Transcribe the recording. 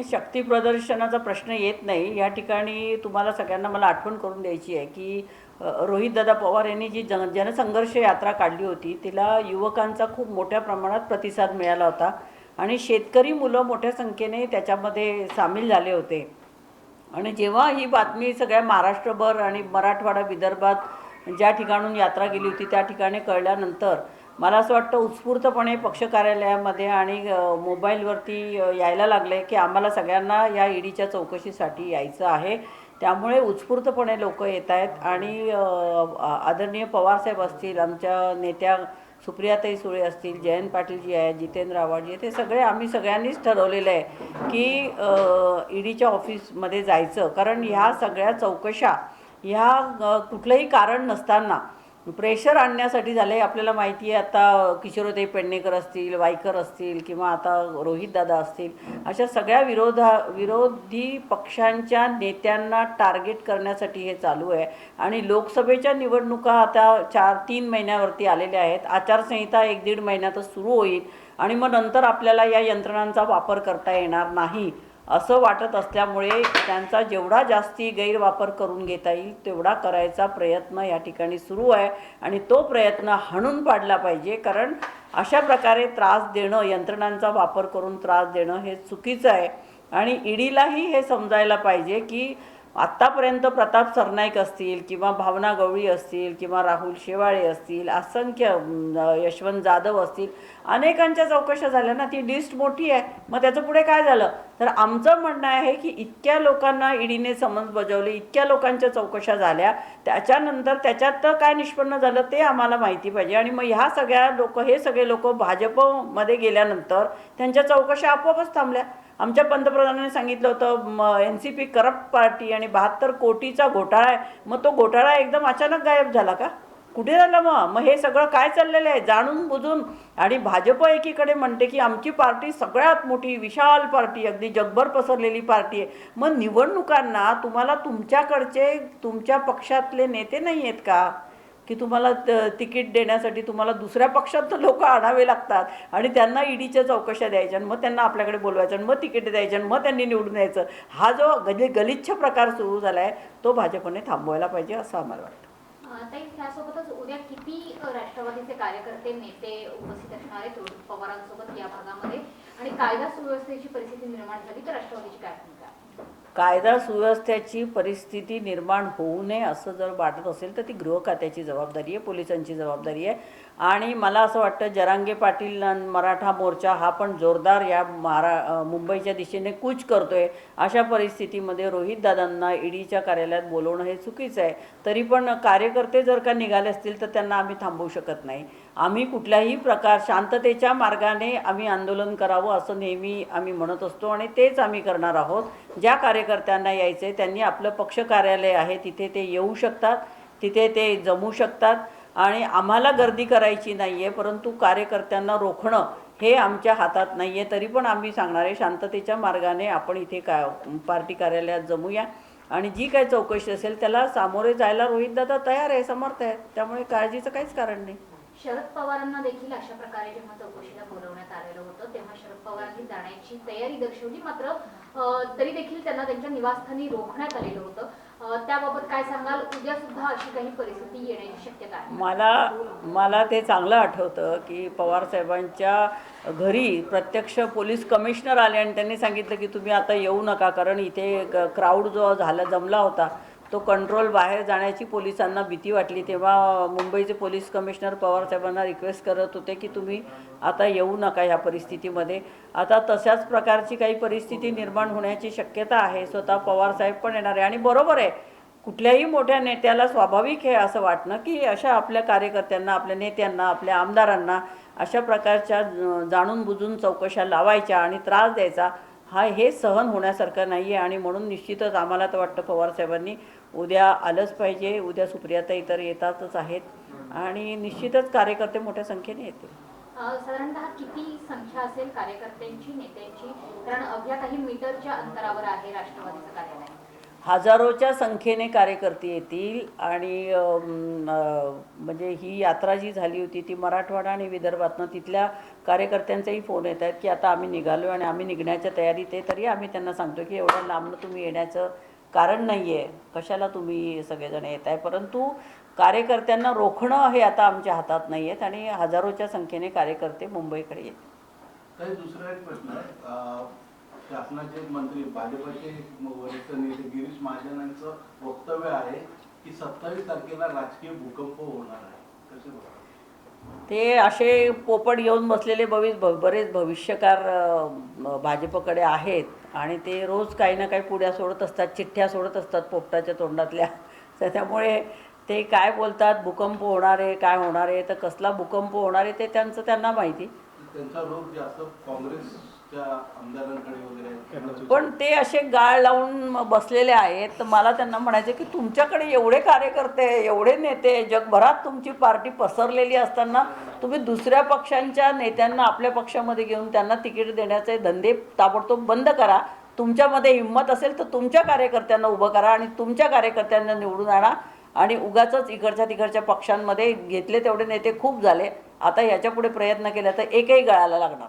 नाही शक्ती प्रदर्शनाचा प्रश्न येत नाही. या ठिकाणी तुम्हाला सगळ्यांना मला आठवण करून द्यायची आहे की रोहितदादा पवार यांनी जी जन जनसंघर्ष यात्रा काढली होती तिला युवकांचा खूप मोठ्या प्रमाणात प्रतिसाद मिळाला होता आणि शेतकरी मुलं मोठ्या संख्येने त्याच्यामध्ये सामील झाले होते. आणि जेव्हा ही बातमी सगळ्या महाराष्ट्रभर आणि मराठवाडा विदर्भात ज्या ठिकाणून यात्रा गेली होती त्या ठिकाणी कळल्यानंतर मला असं वाटतं उत्स्फूर्तपणे पक्ष कार्यालयामध्ये आणि मोबाईलवरती यायला लागले की आम्हाला सगळ्यांना या ईडीच्या चौकशीसाठी यायचं आहे. त्यामुळे उत्स्फूर्तपणे लोक येत आहेत आणि आदरणीय पवारसाहेब असतील आमच्या नेत्या सुप्रियाताई सुळे असतील जयंत पाटीलजी आहेत जितेंद्र आव्हाडजी आहेत, ते सगळे आम्ही सगळ्यांनीच ठरवलेलं आहे की ईडीच्या ऑफिसमध्ये जायचं. कारण ह्या सगळ्या चौकशा ह्या कुठलंही कारण नसताना प्रेशर आणण्यासाठी झालं आहे आपल्याला माहिती आहे आता किशोरदेव पेडणेकर असतील वायकर असतील किंवा आता रोहितदादा असतील अशा सगळ्या विरोधा विरोधी पक्षांच्या नेत्यांना टार्गेट करण्यासाठी हे चालू आहे. आणि लोकसभेच्या निवडणुका आता चार तीन महिन्यावरती आलेल्या आहेत. आचारसंहिता एक दीड महिन्यातच सुरू होईल. आणि मग नंतर आपल्याला या यंत्रणांचा वापर करता येणार नाही. असं वाटत असल्यामुळे त्यांचा जेवढा जास्ती गैरवापर करून घेता येईल तेवढा करायचा प्रयत्न या ठिकाणी सुरू आहे. आणि तो प्रयत्न हाणून पाडला पाहिजे कारण अशा प्रकारे त्रास देणं यंत्रणांचा वापर करून त्रास देणं हे चुकीचं आहे. आणि ईडीलाही हे समजायला पाहिजे की आत्तापर्यंत प्रताप सरनाईक असतील किंवा भावना गवळी असतील किंवा राहुल शेवाळे असतील असंख्य यशवंत जाधव असतील अनेकांच्या चौकशा झाल्या ना ती लिस्ट मोठी आहे. मग त्याचं पुढे काय झालं? तर आमचं म्हणणं आहे की इतक्या लोकांना ईडीने समन्स बजावले इतक्या लोकांच्या चौकशा झाल्या त्याच्यानंतर त्याच्यात तर काय निष्पन्न झालं ते आम्हाला माहिती पाहिजे. आणि मग ह्या सगळ्या लोक हे सगळे लोक भाजपमध्ये गेल्यानंतर त्यांच्या चौकशा आपोआपच थांबल्या. आमच्या पंतप्रधानांनी सांगितलं होतं N C P corrupt party आणि बहात्तर कोटीचा घोटाळा आहे. मग तो घोटाळा एकदम अचानक गायब झाला का? कुठे झालं मग? मग हे सगळं काय चाललेलं आहे? जाणून बुजून. आणि भाजप एकीकडे म्हणते की आमची पार्टी सगळ्यात मोठी विशाल पार्टी अगदी जगभर पसरलेली पार्टी आहे. मग निवडणुकांना तुम्हाला तुमच्याकडचे तुमच्या पक्षातले नेते नाही आहेत का? की तुम्हाला तिकीट देण्यासाठी तुम्हाला दुसऱ्या पक्षात लोक आणावे लागतात. आणि त्यांना ईडीच्या चौकशा द्यायच्या आणि मग त्यांना आपल्याकडे बोलवायचं आणि मग तिकीट द्यायचं आणि मग त्यांनी निवडून यायचं. हा जो गली गलिच्छ प्रकार सुरू झाला आहे तो भाजपने थांबवायला पाहिजे असं आम्हाला वाटतं. ताई त्यासोबतच उद्या किती राष्ट्रवादीचे कार्यकर्ते नेते उपस्थित असणार आहेत? पवारांसोबत या भागामध्ये. आणि कायदा सुव्यवस्थेची परिस्थिती निर्माण झाली तर राष्ट्रवादीची काय भूमिका? कायदा सुव्यवस्थेची परिस्थिती निर्माण होऊ नये असं जर वाटत असेल तर ती गृह खात्याची जबाबदारी आहे पोलिसांची जबाबदारी आहे. आणि मला असं वाटतं जरांगे पाटील मराठा मोर्चा हा पण जोरदार या महारा मुंबईच्या दिशेने कूच करतो आहे अशा परिस्थितीमध्ये रोहितदादांना ईडीच्या कार्यालयात बोलवणं हे चुकीचं आहे. तरी पण कार्यकर्ते जर का निघाले असतील तर त्यांना आम्ही थांबवू शकत नाही. आम्ही कुठल्याही प्रकार शांततेच्या मार्गाने आम्ही आंदोलन करावं असं नेहमी आम्ही म्हणत असतो आणि तेच आम्ही करणार आहोत. ज्या कार्यकर्त्यांना यायचं आहे त्यांनी आपलं पक्ष कार्यालय आहे तिथे ते येऊ शकतात तिथे ते जमू शकतात. आणि आम्हाला गर्दी करायची नाही आहे परंतु कार्यकर्त्यांना रोखणं हे आमच्या हातात नाही आहे तरी पण आम्ही सांगणार आहे शांततेच्या मार्गाने आपण इथे काय पार्टी कार्यालयात जमूया. आणि जी काही चौकशी असेल त्याला सामोरे जायला रोहितदादा तयार आहे समर्थ आहे. त्यामुळे काळजीचं काहीच कारण नाही. शरद पवारांना देखील अशा प्रकारे जेव्हा चौकशीला बोलवण्यात आलेलं होतं तेव्हा शरद पवारांनी जाण्याची तयारी दर्शवली. मात्र तरी देखील त्यांना त्यांच्या निवासस्थानी रोखण्यात आलेलं होतं. त्याबाबत काय सांगाल? उद्या सुद्धा अशी काही परिस्थिती येण्याची शक्यता आहे. मला मला ते चांगलं आठवतं की पवार साहेबांच्या घरी प्रत्यक्ष पोलीस कमिशनर आले आणि त्यांनी सांगितलं की तुम्ही आता येऊ नका कारण इथे क्राऊड जो झाला जमला होता. तो कंट्रोल बाहेर जाण्याची पोलिसांना भीती वाटली. तेव्हा मुंबईचे पोलीस कमिशनर पवारसाहेबांना रिक्वेस्ट करत होते की तुम्ही आता येऊ नका ह्या परिस्थितीमध्ये. आता तशाच प्रकारची काही परिस्थिती निर्माण होण्याची शक्यता आहे. स्वतः पवारसाहेब पण येणार आहे. आणि बरोबर आहे कुठल्याही मोठ्या नेत्याला स्वाभाविक आहे असं वाटणं की अशा आपल्या कार्यकर्त्यांना आपल्या नेत्यांना आपल्या आमदारांना अशा प्रकारच्या जाणून बुजून चौकशा लावायच्या आणि त्रास द्यायचा. हा हे सहन होण्यासारखं नाही आहे आणि म्हणून निश्चितच आम्हाला तर वाटतं पवारसाहेबांनी उद्या आलंच पाहिजे उद्या सुप्रियाता इतर येतातच आहेत आणि निश्चितच कार्यकर्ते मोठ्या संख्येने येतील. साधारणतः किती संख्या असेल कार्यकर्त्यांची नेत्यांची? कारण अवघ्या काही मीटरच्या अंतरावर आहे राष्ट्रवादीचं कार्यालय. हजारोच्या संख्येने कार्यकर्ते येतील आणि म्हणजे ही यात्रा जी झाली होती ती मराठवाडा आणि विदर्भातनं तिथल्या कार्यकर्त्यांचाही फोन येत आहेत की आता आम्ही निघालो आणि आम्ही निघण्याच्या तयारीत आहे तरी आम्ही त्यांना सांगतो की एवढ्या लांबनं तुम्ही येण्याचं कारण नाही आहे कशाला तुम्ही सगळेजण येत आहे? परंतु कार्यकर्त्यांना रोखणं हे आता आमच्या हातात नाही आहेत आणि हजारोच्या संख्येने कार्यकर्ते मुंबईकडे येत दुसरा एक प्रश्न शासनाचे मंत्री भाजपचे वरिष्ठ नेते गिरीश महाजन यांचं वक्तव्य आहे की सत्तावीस तारखेला राजकीय भूकंप होणार आहे. कसे ते असे पोपट घेऊन बसलेले भविष्य भ- बरेच भविष्यकार भाजपकडे आहेत आणि ते रोज काही ना काही पुड्या सोडत असतात चिठ्ठ्या सोडत असतात पोपटाच्या तोंडातल्या. तर त्यामुळे ते काय बोलतात? भूकंप होणार आहे काय होणार आहे? तर कसला भूकंप होणार आहे ते त्यांचं त्यांना माहिती. त्यांचा रोग जास्त आहे. पण ते असे गाळ लावून बसलेले आहेत. तर मला त्यांना म्हणायचं की तुमच्याकडे एवढे कार्यकर्ते एवढे नेते जगभरात तुमची पार्टी पसरलेली असताना तुम्ही दुसऱ्या पक्षांच्या नेत्यांना आपल्या पक्षामध्ये घेऊन त्यांना तिकीट देण्याचे धंदे ताबडतोब बंद करा. तुमच्यामध्ये हिंमत असेल तर तुमच्या कार्यकर्त्यांना उभं करा आणि तुमच्या कार्यकर्त्यांना निवडून आणा. आणि उगाच इकडच्या तिकडच्या पक्षांमध्ये घेतले तेवढे नेते खूप झाले. आता याच्यापुढे प्रयत्न केला तर एकही गळाला लागणार.